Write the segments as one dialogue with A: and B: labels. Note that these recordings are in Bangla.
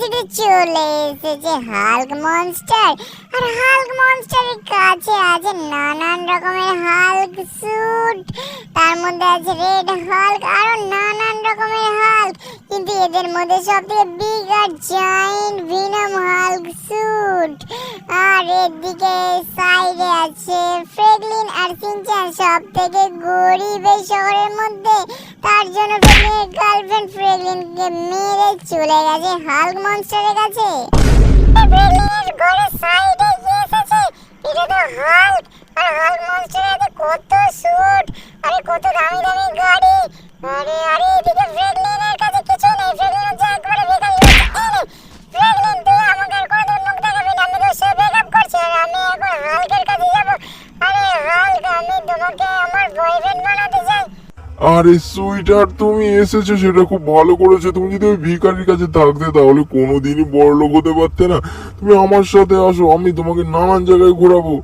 A: সিটি চলে এসেছে। হাল্ক মনস্টার আর হাল্ক মনস্টারের কাছে আছে নানান রকমের হাল্ক স্যুট তার মধ্যে আছে রেড হাল্ক আরও নানান রকমের হাল্ক কিন্তু এদের মধ্যে সবথেকে বিগ আর হাল্ক স্যুট আর এদিকে সাইডে আছে ফ্রেগলিন আর সব থেকে গরিব এই শহরের মধ্যে। তার জন্য মেরে চলে গেছে হাল্ক মনস্টারের কাছে। এটা তো আর হাল্ক মনস্টারের হাতে কত স্যুট আরে কত দামি দামি গাড়ি। আরে আরে, এদিকে ফ্রেগলিনের কাছে কিছু নেই। আমাকে আর কোনোদিন মুখ দেখাবি না। আমি তো সে আর আমি আমি তোমাকে আমার বয়ফ্রেন্ড বানাতে চাই।
B: আরে সুইটার তুমি এসেছ সেটা খুব ভালো করেছ। তুমি যদি ওই ভিখারির কাছে থাকতে তাহলে কোনোদিনই বড় লোক হতে পারতে না। তুমি আমার সাথে আসো আমি তোমাকে নানান জায়গায় ঘোরাবো।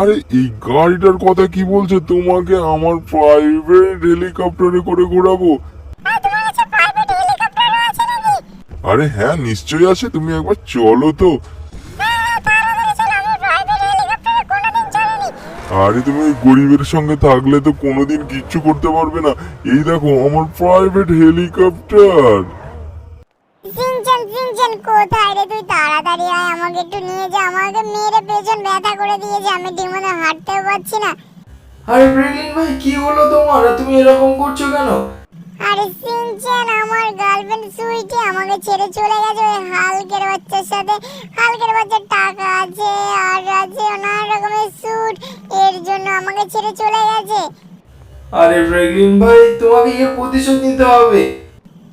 A: আর
B: এই গাড়িটার কথা কি বলছো? তোমাকে আমার প্রাইভেট হেলিকপ্টারে করে ঘোরাবো।
A: আরে
B: হ্যাঁ নিশ্চয়ই আছে। তুমি একবার চলো তো। আরে তুমি ওই গরিবের সঙ্গে থাকলে তো কোনোদিন কিচ্ছু করতে পারবে না। এই দেখো আমার প্রাইভেট হেলিকপ্টার
A: সিনচান সিনচান কোথায় রে তুই? তাড়াতাড়ি আয় আমাকে একটু নিয়ে যা। আমাকে মেরে পেছন ব্যথা করে দিয়েছে। আমি ঠিকমতো হাঁটতেও পারছি না।
C: আরে ব্রেলিন ভাই কি হলো তোমার? আর তুমি এরকম করছ কেন?
A: আরে সিনচান আমার গার্লফ্রেন্ড সুইটি আমাকে ছেড়ে চলে গেছে। ওই হালকের বাচ্চার সাথে। হালকের বাচ্চার টাকা আছে আমাকে ছেড়ে চলে গেছে।
C: আরে ব্রেগিন ভাই তোমাকে এর প্রতিশোধ নিতে হবে?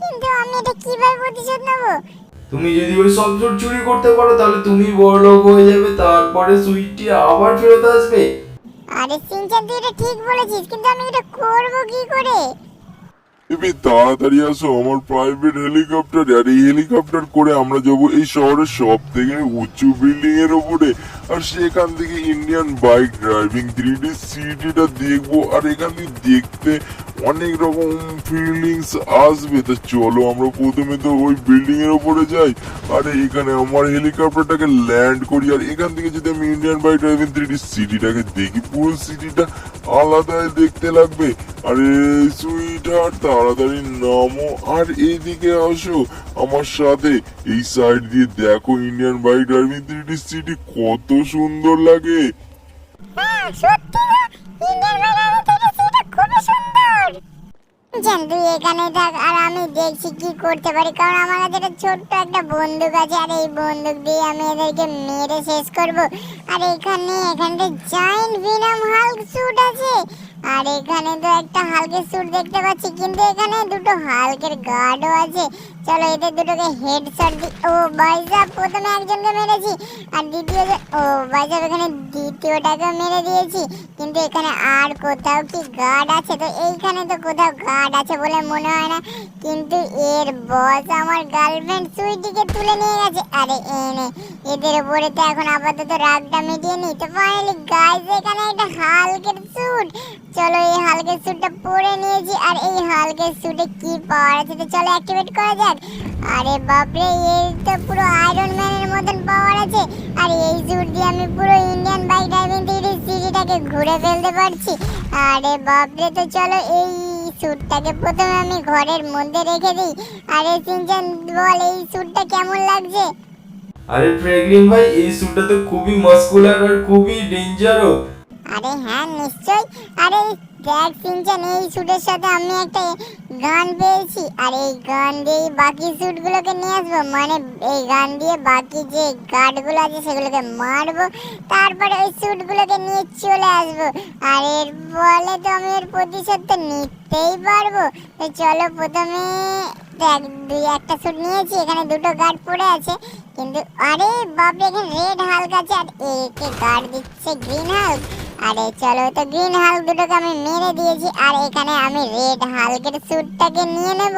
A: কিন্তু আমি এটা কীভাবে প্রতিশোধ নেব?
C: তুমি যদি ওই সব জোট চুরি করতে পারো তাহলে তুমি বড়লোক হয়ে যাবে তারপরে সুইটটি আবার ফেরত আসবে।
A: আরে সিনচান তুই এটা ঠিক বলেছিস কিন্তু আমি এটা করব কি করে?
B: তুমি তাড়াতাড়ি আসো, আমার প্রাইভেট হেলিকপ্টার আর এই হেলিকপ্টার করে আমরা যাব এই শহরের সব থেকে উঁচু বিল্ডিং এর উপরে আর সেখান থেকে Indian bike driving three D সিটিটা দেখব। আর এখান থেকে দেখতে অনেক রকম ফিলিংস আসবে। তো চলো আমরা প্রথমে তো ওই বিল্ডিং এর উপরে যাই। আর, এখানে আমার হেলিকপ্টারটাকে ল্যান্ড করি। আর এখান থেকে যদি আমি ইন্ডিয়ান বাইক ড্রাইভিং থ্রি সিটিটাকে দেখি, পুরো সিটিটা আলাদাই দেখতে লাগবে। আরে সুইট হার্ট তাড়াতাড়ি নামো। আর এইদিকে আসো আমার সাথে। এই সাইড দিয়ে দেখো Indian bike driving three city কত সুন্দর লাগে।
A: হ্যাঁ সত্যি ইন্ডিয়ান সেটা খুবই সুন্দর! জান, তুই এখানে থাক আর আমি দেখছি কি করতে পারি। কারণ আমার কাছে একটা ছোট্ট একটা বন্দুক আছে, আর এই বন্দুক দিয়ে আমি এদেরকে মেরে শেষ করব। আর এখানে এখানটা জায়ান্ট ভিনাম হাল্ক স্যুট আছে। আর এখানে তো একটা হালকের স্যুট দেখতে পাচ্ছি, কিন্তু এখানে দুটো হালকের গার্ডও আছে। চলো এদের দুটোকে হেডশট দি ও বাইজা প্রথমে একজনকে মেরেছি, আর দ্বিতীয় ও বাইজা এখানে দ্বিতীয়টাকে মেরে দিয়েছি, কিন্তু এখানে আর কোথাও কি গার্ড আছে? তো এইখানে তো কোথাও গার্ড আছে বলে মনে হয় না, কিন্তু এর বস আমার গার্লফ্রেন্ড সুইটিকে তুলে নিয়ে গেছে। আরে এনে এদের উপরে তো এখন আপাতত রাগটা মিটিয়ে নি। তো ফাইনালি গাইস এখানে একটা হালকের স্যুট চলো এই হালকের স্যুটটা পরে নিয়েছি। আর এই হালকের স্যুটে কি পাওয়ার আছে তো চলো অ্যাক্টিভেট করা যাক। আরে বাপরে এর তো পুরো আয়রন ম্যানের মতন পাওয়ার আছে। আর এই স্যুট দিয়ে আমি পুরো ইন্ডিয়ান বাইক ড্রাইভিং থেকে সিটিটাকে ঘুরে ফেলতে পারছি। আরে বাপরে, তো চলো এই স্যুটটাকে প্রথমে আমি ঘরের মধ্যে রেখে দিই। আরে সিনচান, বল এই স্যুটটা কেমন লাগছে?
C: আরে ফ্রেগলিন ভাই, এই স্যুটটা তো খুবই মাস্কুলার আর খুবই ডেঞ্জারও
A: আরে হ্যাঁ নিশ্চয়ই। আরে, দেখ সিনচান, এই স্যুটের সাথে আমি একটা গান পেয়েছি। আর এই গান দিয়ে বাকি স্যুটগুলোকে নিয়ে আসব। মানে এই গান দিয়ে বাকি যে গার্ডগুলো আছে, সেগুলোকে মারবো। তারপরে ওই স্যুটগুলোকে নিয়ে চলে আসব। আর এর বলে তো আমি এর প্রতিশোধ তো নিতেই পারব। তো চলো প্রথমে দেখ, দুই একটা স্যুট নিয়েছি, এখানে দুটো গার্ড পড়ে আছে। কিন্তু আরে বাপরে, এখানে রেড হাল্ক আছে আর একে গার্ড দিচ্ছে গ্রিন হাল্ক আরে চলো তো গ্রিন হাল্ক দুটোকে আমি মেরে দিয়েছি, আর এখানে আমি রেড হাল্কের স্যুটটাকে নিয়ে নেব।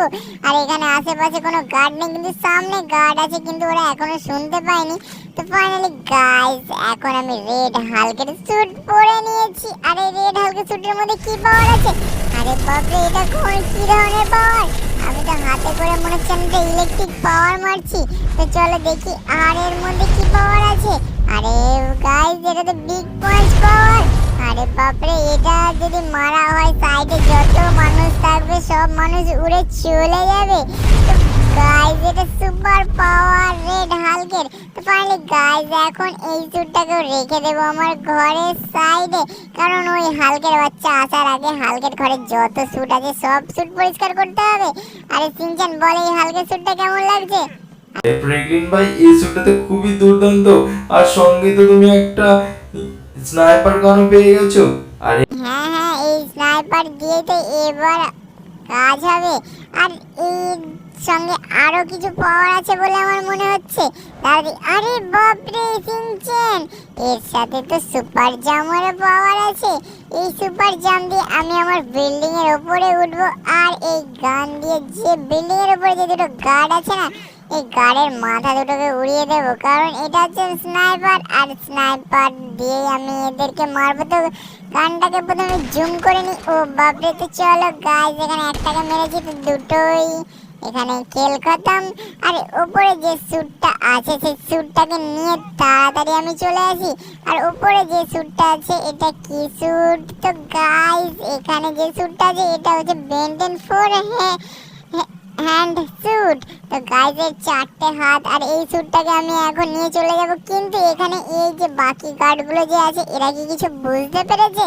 A: আর এখানে আশেপাশে কোনো গার্ড নেই, কিন্তু সামনে গার্ড আছে, কিন্তু ওরা এখনও শুনতে পায়নি। তো ফাইনালি গাইস এখন আমি রেড হাল্কের স্যুট পরে নিয়েছি। আর রেড হাল্কের স্যুটের মধ্যে কি পাওয়ার আছে? আরে বাপরে, এটা কোন কি ধরনের পাওয়ার আমি তো হাতে করে মনে হচ্ছে আমি তো ইলেকট্রিক পাওয়ার মারছি। তো চলো দেখি আর এর মধ্যে কি পাওয়ার আছে। আরে গাইস এটা তো বিগ পয়েন্ট পাওয়ার আরে বাপরে, এটা যদি মারা হয় সাইডে যত মানুষ থাকবে, সব মানুষ উড়ে চলে যাবে। গাইস এটা সুপার পাওয়ার রেড হালকের তো ফাইনালি গাইস এখন এই স্যুটটাকে রেখে দেবো আমার ঘরের সাইডে কারণ ওই হালকের বাচ্চা আসার আগে হালকের ঘরে যত স্যুট আছে সব স্যুট পরিষ্কার করতে হবে। আরে সিনচান বল এই হালকের স্যুটটা কেমন লাগছে?
C: ফ্র্যাঙ্কলিন ভাই এই স্যুটটাতে খুবই দুর্দান্ত। আর সঙ্গে তো তুমি একটা স্নাইপার গানও পেয়ে গেছো। আরে
A: হ্যাঁ হ্যাঁ এই স্নাইপার দিয়ে তো এবার কাজ হবে। আর এর সঙ্গে আরও কিছু পাওয়ার আছে বলে আমার মনে হচ্ছে। দাদি, আরে বাপরে সিনচেন এর সাথে তো সুপার জামারও পাওয়ার আছে। এই সুপার জাম দিয়ে আমি আমার বিল্ডিং এর উপরে উঠবো। আর এই গান দিয়ে যে বিল্ডিং এর উপরে যে দুটো গার্ড আছে না, এই গার্ডের মাথা দুটোকে উড়িয়ে দেবো। কারণ এটা হচ্ছে স্নাইপার, আর স্নাইপার দিয়ে আমি এদেরকে মারবো। তো গানটাকে প্রথমে জুম করে নি। ও বাপরে, তো চলো গাইজ এখানে একটাকে মেরেছি, তো দুটোই এখানে খেল খতম। আর উপরে যে স্যুটটা আছে, সেই স্যুটটাকে নিয়ে তাড়াতাড়ি আমি চলে আসি। আর উপরে যে স্যুটটা আছে, এটা কি স্যুট? তো গাইজ এখানে যে স্যুটটা আছে, এটা হচ্ছে বেন্টেন ফোর হ্যাঁ হ্যান্ড স্যুট তো গাইজের চারটে হাত, আর এই স্যুটটাকে আমি এখন নিয়ে চলে যাব। কিন্তু এখানে এই যে বাকি গার্ডগুলো যে আছে, এরা কি কিছু বুঝতে পেরেছে?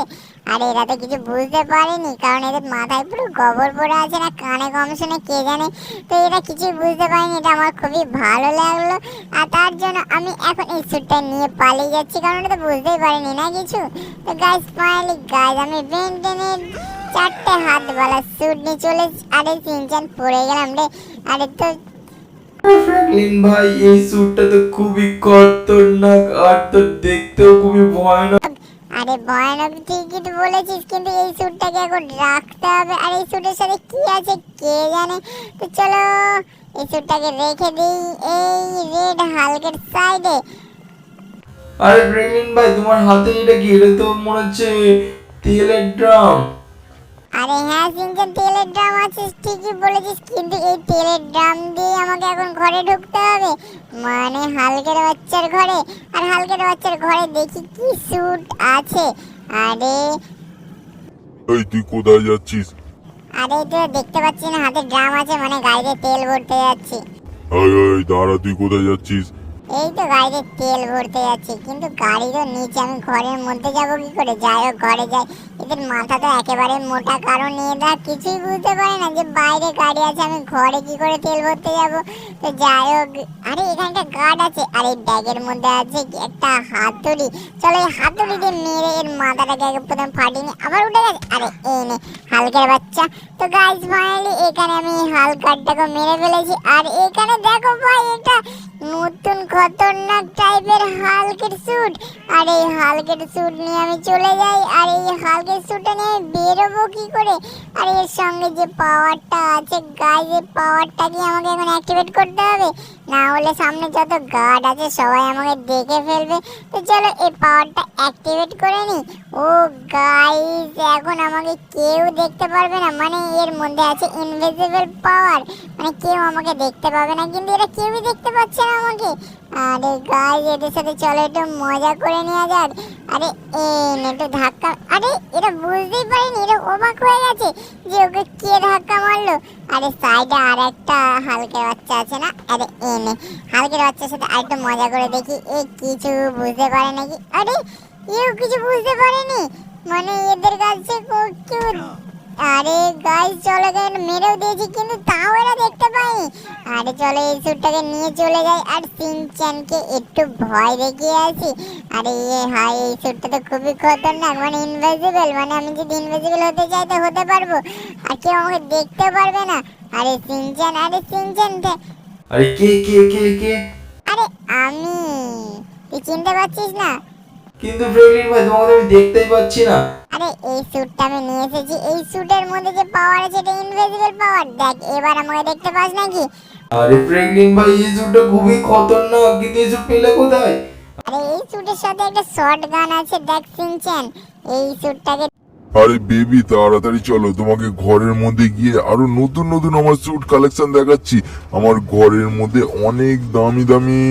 A: আর এরা তো কিছু বুঝতে পারেনি, কারণ এদের মাথায় পুরো গোবর পড়ে আছে না কানে কম শুনে কে জানে? তো এরা কিছুই বুঝতে পারেনি, এটা আমার খুবই ভালো লাগল। আর তার জন্য আমি এখন এই স্যুটটা নিয়ে পালিয়ে যাচ্ছি, কারণ এটা তো বুঝতেই পারিনি না কিছু? তো আমি বেন্টেনের চারটে হাত বালা স্যুট নিয়ে চলে আরে সিনচান, পড়ে গেলাম রে। আরে তো
C: ভাই, এই স্যুটটা তো খুবই খতরনাক, আর তো দেখতেও খুবই ভয়ানক।
A: আরে ভয়ানক তো বলেছিস, কিন্তু এই স্যুটটাকে এখন রাখতে হবে। আর এই স্যুটের সাথে কি আছে কে জানে? তো চলো, এই স্যুটটাকে রেখে দিই এই রেড হালকের সাইডে
C: আরে ড্রিমিন ভাই, তোমার হাতে এটা কি এটা তো মনে হচ্ছে তেলের ড্রাম।
A: আরে হ্যাঁ সিনচান তেলের ড্রাম আছে ঠিকই বলেছিস কিন্তু এই তেলের ড্রাম দিয়ে আমাকে এখন ঘরে ঢুকতে হবে। মানে হালকের বাচ্চার ঘরে। আর হালকের বাচ্চার ঘরে দেখি কি স্যুট আছে। আরে
B: এই তুই কোথায় যাচ্ছিস?
A: আরে তো দেখতে পাচ্ছি না হাতে ড্রাম আছে মানে গাড়িতে তেল ভরতে যাচ্ছি।
B: এই এই দাঁড়া তুই কোথায় যাচ্ছিস?
A: এই তো গাড়িতে তেল ভরতে যাচ্ছি, কিন্তু গাড়ি তো নিচে, আমি ঘরের মধ্যে যাব কি করে? যাই হোক, ঘরে যাই। এদের মাথা তো একেবারে মোটা, কারণ এরা কিছুই বুঝতে পারে না যে বাইরে গাড়ি আছে, আমি ঘরে কি করে তেল ভরতে যাব? তো যাই হোক, আরে, এখানে একটা গার্ড আছে। আর, এই ব্যাগের মধ্যে আছে একটা হাতুড়ি। চলো এই হাতুড়ি মেরে এর মাথাটাকে প্রথমে ফাটিয়ে আবার উঠে গেছে। আরে, এই নে, হালকের বাচ্চা। তো গাইজ ফাইনালি এখানে আমি হাল গার্ডটাকে মেরে ফেলেছি। আর এখানে দেখো ভাই এটা নতুন খতরনাক টাইপের হালকের স্যুট আর এই হালকের স্যুট নিয়ে আমি চলে যাই, আর এই হালকের স্যুটটা নিয়ে আমি বেরোবো কি করে? আর এর সঙ্গে যে পাওয়ারটা আছে গায়ে যে পাওয়ারটা কি আমাকে এখন অ্যাক্টিভেট করতে হবে। না হলে সামনে যত গার্ড আছে সবাই আমাকে দেখে ফেলবে। তো চলো এই পাওয়ারটা অ্যাক্টিভেট করে নি। ও গাইজ এখন আমাকে কেউ দেখতে পারবে না। মানে এর মধ্যে আছে ইনভিজিবল পাওয়ার মানে কেউ আমাকে দেখতে পাবে না, কিন্তু এরা কেউই দেখতে পাচ্ছে না আমাকে। আরে গাইজ এদের সাথে চলো একটু মজা করে নেওয়া যাক। আরে এই একটু ধাক্কা। আরে এটা বুঝতেই পারেনি, এরা অবাক হয়ে গেছে যে ওকে কে ধাক্কা মারলো। আরে সাইডে আর একটা হালকা বাচ্চা আছে না? আরে এনে হালকের বাচ্চার সাথে আরেকটু মজা করে দেখি, এ কিছু বুঝতে পারে নাকি? আরে এও কিছু বুঝতে পারেনি। মানে এদের কাছে কেউ আরে গাইস চলে গেল মেরেও দিয়েছি, কিন্তু তাও এরা দেখতে পাইনি আরে চলো এই স্যুটটাকে নিয়ে চলে যাই। আর সিনচ্যানকে একটু ভয় দেখিয়ে আসি। আরে ইয়ে হাই এই স্যুটটা তো খুবই খতরনাক মানে ইনভিজিবল মানে আমি যদি ইনভিজিবল হতে চাই তো হতে পারব। আর কেউ আমাকে দেখতে পারবে না। আরে সিনচ্যান আরে সিনচ্যান তে-
C: আরে কে কে কে কে?
A: আরে আমি। তুই চিনতে পারছিস না?
C: কিন্তু ফ্র্যাঙ্কলিন ভাই তোমাকে আমি দেখতেই পাচ্ছি না।
A: আরে এই স্যুটটা আমি নিয়ে এসেছি। এই স্যুটের মধ্যে যে পাওয়ার আছে এটা ইনভিজিবল পাওয়ার দেখ এবার আমাকে দেখতে পাস নাকি?
C: আরে ফ্র্যাঙ্কলিন ভাই এই স্যুটটা খুবই খতরনাক। কিন্তু এই স্যুট পেলে কোথায়?
A: আরে এই স্যুটের সাথে একটা শর্ট গান আছে দেখ সিনচেন এই স্যুটটাকে
B: আরে বেবি, তাড়াতাড়ি চলো। তোমাকে ঘরের মধ্যে গিয়ে আরও নতুন নতুন আমার স্যুট কালেকশন দেখাচ্ছি। আমার ঘরের মধ্যে অনেক দামি দামি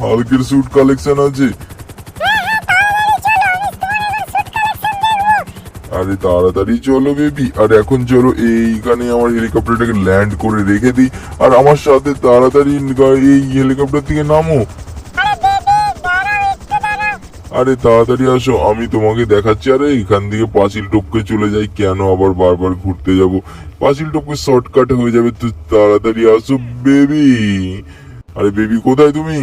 B: হালকের স্যুট কালেকশন আছে। আরে তাড়াতাড়ি চলো বেবি। আর এখন চলো এইখানে আমার হেলিকপ্টারটাকে ল্যান্ড করে রেখে দিই। আর আমার সাথে তাড়াতাড়ি এই হেলিকপ্টার থেকে নামো
A: আরে বেবি দাঁড়াও একটু দাঁড়াও
B: আরে তাড়াতাড়ি আসো আমি তোমাকে দেখাচ্ছি। আরে এখান থেকে পাঁচিল টপকে চলে যাই কেন আবার বারবার ঘুরতে যাব? পাঁচিল টপকে শর্টকাট হয়ে যাবে তো তাড়াতাড়ি আসো বেবি। আরে বেবি কোথায় তুমি?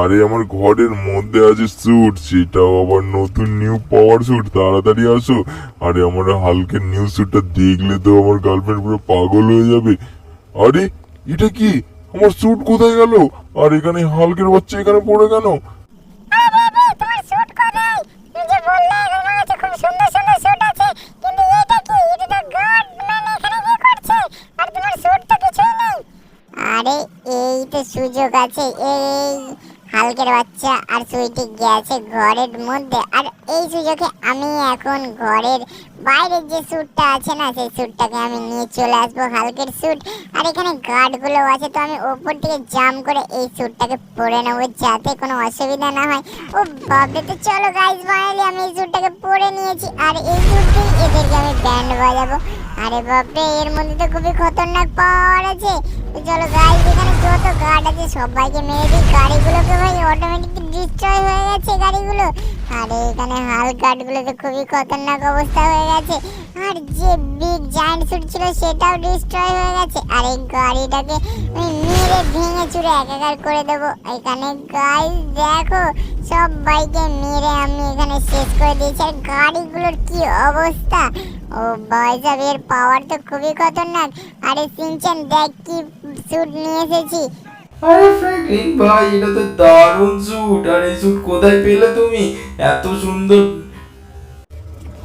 A: আরে
B: আমার ঘরের মধ্যে আছে স্যুট সেটাও আবার নতুন নিউ পাওয়ার স্যুট তাড়াতাড়ি আসো। আরে আমার হালকের নিউ স্যুটটা দেখলে তো আমার গার্লফ্রেন্ড পুরো পাগল হয়ে যাবে। আরে এটা কি? আমার স্যুট কোথায় গেল? আর এখানে হালকের বাচ্চা এখানে পড়ে
A: আরে কি? করছে? আর তোমার শুট তো কিছুই নেই। আরে এই তো সুযোগ আছে। এই হালকের বাচ্চা আর সুইটি গেছে ঘরের মধ্যে। আর এই সুযোগে আমি এখন ঘরের বাইরের যে স্যুটটা আছে না সেই স্যুটটাকে আমি নিয়ে চলে আসব হালকের স্যুট আর এখানে গার্ডগুলো আছে, তো আমি ওপর থেকে জাম করে এই স্যুটটাকে পরে নেব যাতে কোনো অসুবিধা না হয়। ও বাপরে, তো চলো গাইজ ফাইনালি আমি এই স্যুটটাকে পরে নিয়েছি। আর এই স্যুটটাই এদেরকে আমি ব্যান্ড বাজাবো। আরে বাপরে, এর মধ্যে তো খুবই খতরনাক পাওয়ার আছে। তো চলো গাইজ এখানে যত গার্ড আছে, সবাইকে মেরে দিই। গাড়িগুলোকে ভাই অটোমেটিক ডিস্ট্রয় হয়ে গেছে গাড়িগুলো। আর এখানে হাল গার্ডগুলো তো খুবই খতরনাক অবস্থা হয়ে গেছে। আর যে বিগ জায়ান্ট স্যুট ছিল সেটাও ডিস্ট্রয় হয়ে গেছে। আর এই গাড়িটাকে আমি মেরে ভেঙে চুরে একাকার করে দেবো। এখানে গাইজ দেখো, সব বাইকে মেরে আমি এখানে শেষ করে দিয়েছি। আর গাড়িগুলোর কি অবস্থা? ও বয়সাব এর পাওয়ার তো খুবই খতরনাক। আরে সিনচান, দেখ কি স্যুট নিয়ে এসেছি।
C: আরে ফ্র্যাঙ্কলিন ভাই, এটা তো দারুণ স্যুট আর এই স্যুট কোথায় পেলে তুমি? এত সুন্দর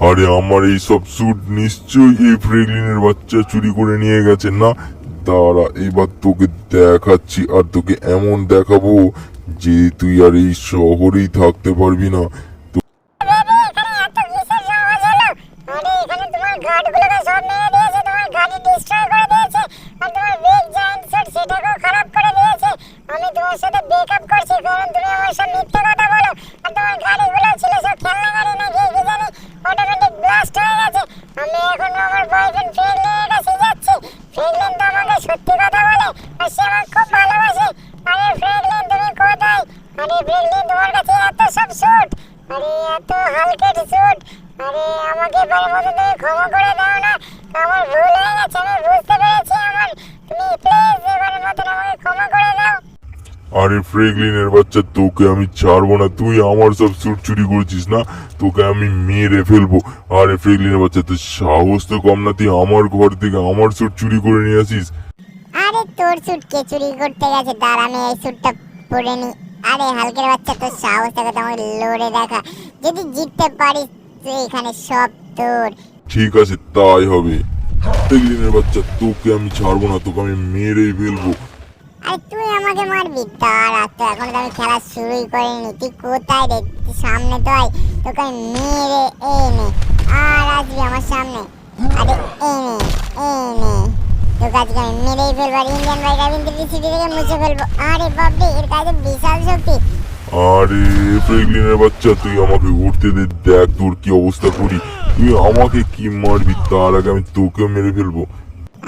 B: আরে আমার এই সব স্যুট নিশ্চয়ই এই ফ্রেগলিনের বাচ্চা চুরি করে নিয়ে গেছে, না? দাঁড়া, এবার তোকে দেখাচ্ছি আর তোকে এমন দেখাবো যে তুই আর এই শহরেই থাকতে পারবি না।
A: এত হালকের স্যুট আরে আমাকে এবার মতো তুমি ক্ষমা করে দাও না। আমার ভুল হয়ে গেছে আমি বুঝতে পেরেছি আমার। তুমি প্লিজ আমাকে ক্ষমা করে দাও।
B: আরে ফ্রেগলিনের বাচ্চা তোকে আমি ছাড়বো না। তুই আমার সব স্যুট চুরি করেছিস না? তোকে আমি মেরে ফেলব। আরে ফ্রেগলিনের বাচ্চা তোর সাহস তো কম না। তুই আমার ঘর থেকে আমার স্যুট চুরি করে নিয়ে আসিস।
A: আরে তোর স্যুট কে চুরি করতে গেছে? দাঁড়া আমি এই স্যুটটা পরে নি। আরে হালকের বাচ্চা তোর সাহস থাকে তোমাকে লড়ে দেখা। যদি জিততে পারিস তুই এখানে সব তোর।
B: ঠিক আছে তাই হবে। ফ্রেগলিনের বাচ্চা তোকে আমি ছাড়বো না তোকে আমি মেরেই ফেলব।
A: আরে তুই আমাকে মারবি দাঁড়া তো এখন তো আমি খেলা শুরুই করিনি। তুই কোথায় রে? তুই সামনে তো আয় তোকে আমি মেরে এনে আর আসবি আমার সামনে আরে এনে এনে তোকে আজকে আমি মেরেই ফেলব আর ইন্ডিয়ান বাইক আমি সিটি থেকে মুছে ফেলব। আরে বাপরে এর কাছে বিশাল শক্তি।
B: আরে ফ্রেগলিনের বাচ্চা তুই আমাকে উঠতে দে দেখ তোর কি অবস্থা করি। তুই আমাকে কি মারবি? তার আগে আমি তোকে মেরে ফেলব।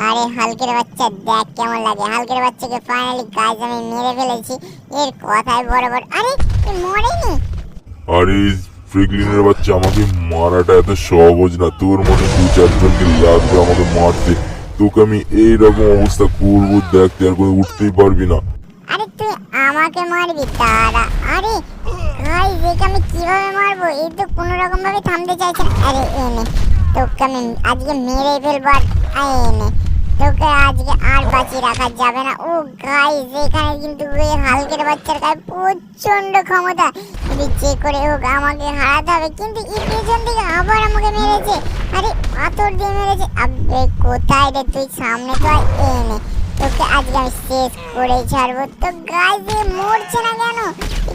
A: আরে হালকের বাচ্চা দেখ কেমন লাগে। হালকের বাচ্চাকে ফাইনালি গাছ আমি মেরে ফেলেছি। এর কথায় বড় বড় আরে এ মরেনি।
B: আরে ফ্রেগলিনের বাচ্চা আমাকে মারাটা এত সহজ না। তোর মনে দু চারজনকে লাগবে আমাকে মারতে। তোকে আমি এইরকম অবস্থা করব দেখ তুই আর করে উঠতেই পারবি না।
A: তুই আমাকে মারবি দাঁড়া। আরে গাইস একে আমি কীভাবে মারবো? এই তো কোনো রকম ভাবে থামতে চাইছে না। আরে এনে তোকে আমি আজকে মেরে ফেলব আর এনে তোকে আজকে আর বাঁচিয়ে রাখা যাবে না। ও গাইস এখানে কিন্তু ওই হালকের বাচ্চার গায়ে প্রচণ্ড ক্ষমতা। যদি যে করে হোক আমাকে হারাতে হবে, কিন্তু এই পেছন থেকে আবার আমাকে মেরেছে। আরে, পাথর দিয়ে মেরেছে। আবে, কোথায় রে তুই? সামনে তো এনে তোকে আজকে আমি শেষ করে ছাড়বো। তো গাইজ মরছে না কেন?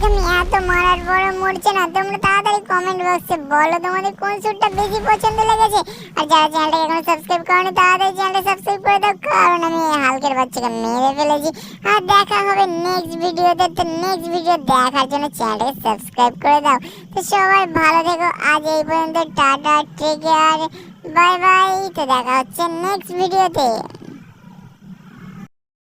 A: আমি এত মারার পরও মরছে না। তোমরা তাড়াতাড়ি কমেন্ট বক্সে বলো তোমাদের কোন স্যুটটা বেশি পছন্দ লেগেছে। আর যারা চ্যানেলটাকে এখনও সাবস্ক্রাইব করনি, তাড়াতাড়ি চ্যানেলটা সাবস্ক্রাইব করে দাও, কারণ আমি হালকের বাচ্চাকে মেরে ফেলেছি। আর দেখা হবে নেক্সট ভিডিওতে তো নেক্সট ভিডিও দেখার জন্য চ্যানেলটাকে সাবস্ক্রাইব করে দাও। তো সবাই ভালো থেকো। আজ এই পর্যন্ত, tata take care bye bye তো দেখা হচ্ছে নেক্সট ভিডিওতে